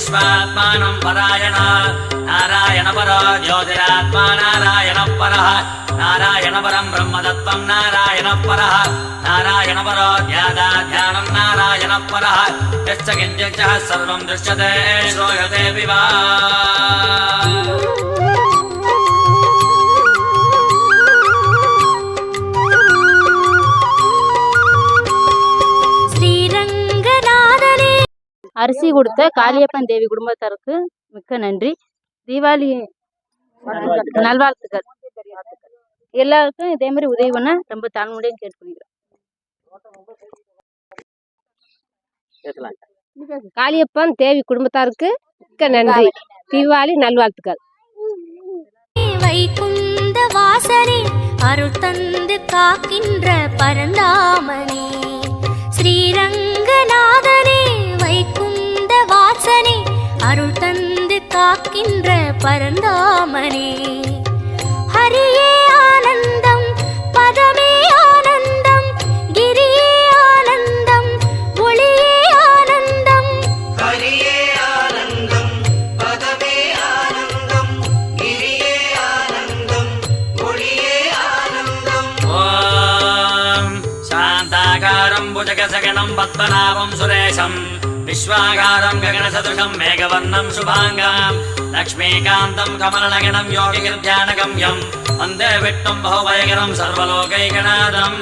ज्योतिरात्मानं परायण नारायण परो ज्योतिरात्मा नारायण परः नारायण परं ब्रह्मतत्त्वं नारायण परः नारायण परो ध्यादा ध्यानं नारायण परः यश्च किञ्चित् च सर्वं दृश्यते श्रूयते विवा அரிசி கொடுத்த காளியப்பன் தேவி குடும்பத்தாருக்கு மிக்க நன்றி. தீபாவளி நல்வாழ்த்துக்கள். எல்லாருக்கும் இதே மாதிரி உதவி பண்ண ரொம்ப தாழ்மையுடன் கேட்டுக்கொள்கிறேன் காளியப்பன் தேவி குடும்பத்தாருக்கு மிக்க நன்றி. தீபாவளி நல்வாழ்த்துக்கள். வைகுந்த வாசனே அருள் தந்து காக்கின்ற பரந்தாமனே ஸ்ரீரங்கநாதனே அருள் தந்து காக்கின்ற பரந்தாமனே. ஹரியே ஆனந்தம் பதமே ஆனந்தம் கிரியே ஆனந்தம் ஒளியே ஆனந்தம். ஹரியே ஆனந்தம் பதமே ஆனந்தம் கிரியே ஆனந்தம் ஒளியே ஆனந்தம். ஓம் சாந்தாகாரம் புஜகசகணம் பத்மநாபம் சுரேஷம். विश्वागारम् गगनसदृशम् मेघवर्णम् शुभाङ्गाम् लक्ष्मीकान्तम् कमलनगनम् योगिगिर्ध्यानगम्यम् वन्दे विट्टम् बहुवयगरम् सर्वलोकैकनादम्